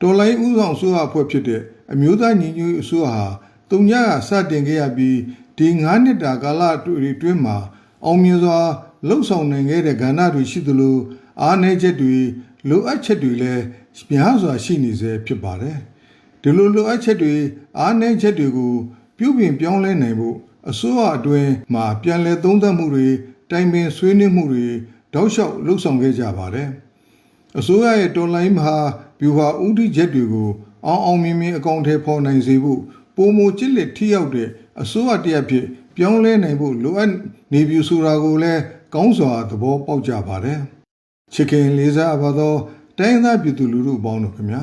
တော်လိုင်းဦးဆောင်ဆိုအဖွဲ့ဖြစ်တဲ့အမျိုးသားညီညွတ်ရေးအစိုးရဟာတုံညကစတင်ခဲ့ရပြီးဒီ9နှစ်တာကာလအတွင်းမှာအောင်မြင်စွာလှုပ်ဆောင်နိုင်ခဲ့တဲ့ကဏ္ဍတွေရှိသလိုအားနည်းချက်တွေလိုအပ်ချက်တွေလည်းများစွာရှိနေစေဖြစ်ပါတယ်ဒီလိုလိုအပ်ချက်တွေအားနည်းချက်တွေကိုပြုပြင်ပြောင်းလဲနိုင်ဖို့အစိုးရအတွင်းမှာပြန်လည်သုံးသပ်မှုတွေတိုင်ပင်ဆွေးနွေးမှုတွေတောက်လျှောက်လှုပ်ဆောင်ခဲ့ကြပါတယ် အစိုးရရဲ့တော်လိုင်းမဟာဗျူဟာဦးတည်ချက်တွေကိုအောင်အောင်မြင်မြင်အကောင့်ထဲပေါ်နိုင်စေဖို့ပုံမကြစ်လက်ထိရောက်တဲ့အစိုးရတရက်ဖြစ်ပြောင်းလဲနိုင်ဖို့လိုအပ်နေပြီဆိုတာကိုလည်းကောင်းစွာသဘောပေါက်ကြပါတယ်ချစ်ခင်လေးစားပါသောတိုင်းသားပြည်သူလူထုပေါင်းတို့ခင်ဗျာ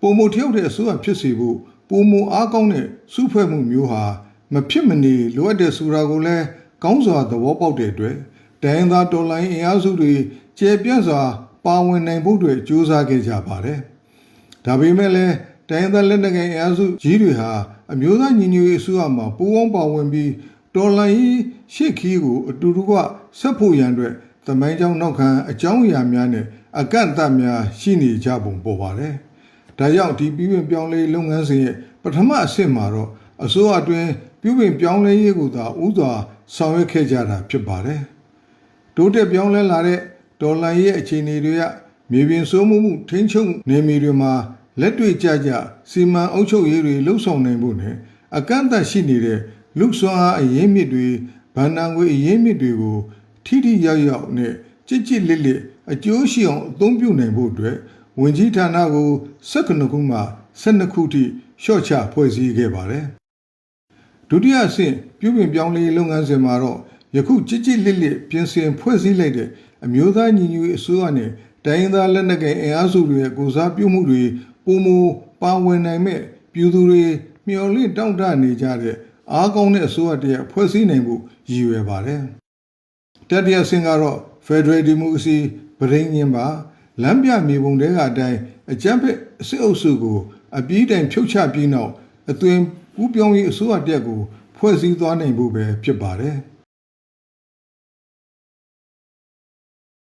ပုံမထျောက်တဲ့အစိုးရဖြစ်စေဖို့ပုံမအားကောင်းတဲ့စုဖွဲ့မှုမျိုးဟာမဖြစ်မနေလိုအပ်တဲ့ဆိုတာကိုလည်းကောင်းစွာသဘောပေါက်တဲ့အတွက်တိုင်းသားတော်လိုင်းအင်အားစုတွေကျေပြန့်စွာ ပါဝင်နိုင်ဖို့အတွက်ကြိုးစားခဲ့ကြပါတယ်။ဒါပေမဲ့လည်းတိုင်းသားလက်နက်ကိုင်အင်အားစုကြီးတွေဟာအမျိုးသားညီညွတ်ရေးအစိုးရမှာပူးပေါင်းပါဝင်ပြီးတော်လိုင်းရှေ့ခီးကိုအတူတူကဆက်ဖို့ရန်အတွက်သမိုင်းကြောင်းနောက်ခံအကြောင်းအရာများနဲ့အကန့်အသတ်များရှိနေကြပုံပေါ်ပါတယ်။ဒါကြောင့်ဒီပြည်ပြင်ပြောင်းလဲလုပ်ငန်းစဉ်ရဲ့ပထမအဆင့်မှာတော့အစိုးရအတွင်းပြည်ပြင်ပြောင်းလဲရေးကိုသာဥစွာဆောင်ရွက်ခဲ့ကြတာဖြစ်ပါတယ်။တိုးတက်ပြောင်းလဲလာတဲ့ ဒေါ်လာရဲ့အခြေအနေတွေကမြေပြင်စိုးမှုမှုထိန်းချုပ်နေမီတွေမှာလက်တွေ့ကြကြစီမံအုပ်ချုပ်ရေးတွေလှုပ်ဆောင်နိုင်ဖို့နဲ့အကန့်အသတ်ရှိနေတဲ့လူစွမ်းအားအရင်းမြစ်တွေဗန္နာငွေအရင်းမြစ်တွေကိုထိထိရောက်ရောက်နဲ့ကြစ်ကြစ်လစ်လစ်အကျိုးရှိအောင်အသုံးပြုနိုင်ဖို့အတွက်ဝင်ကြီးဌာနကို19ခုမှ12ခုထိလျှော့ချဖွဲ့စည်းခဲ့ပါတယ်ဒုတိယအဆင့်ပြုပြင်ပြောင်းလဲရေးလုပ်ငန်းစဉ်မှာတော့ယခုကြစ်ကြစ်လစ်လစ်ပြင်ဆင်ဖွဲ့စည်းလိုက်တဲ့ အမျိုးသားညီညွတ်ရေးအစိုးရနဲ့တိုင်းရင်းသားလက်နက်ကိုင်အင်အားစုတွေရဲ့ကိုစားပြုမှုတွေပုံမပါဝင်နိုင်မဲ့ပြည်သူတွေမျှော်လင့်တောင့်တနေကြတဲ့အားကောင်းတဲ့အစိုးရတရက်ဖွဲ့စည်းနိုင်ဖို့ရည်ရွယ်ပါတယ်တတိယဆင့်ကတော့ Federal Democracy ပြည်ရင်းပါလမ်းပြမြေပုံတဲကအတိုင်းအကြမ်းဖက်အစစ်အုပ်စုကိုအပြည့်တိုင်ဖြုတ်ချပြီးနောက်အသွင်ကူးပြောင်းရေးအစိုးရတက်ကိုဖွဲ့စည်းသွားနိုင်ဖို့ပဲဖြစ်ပါတယ်။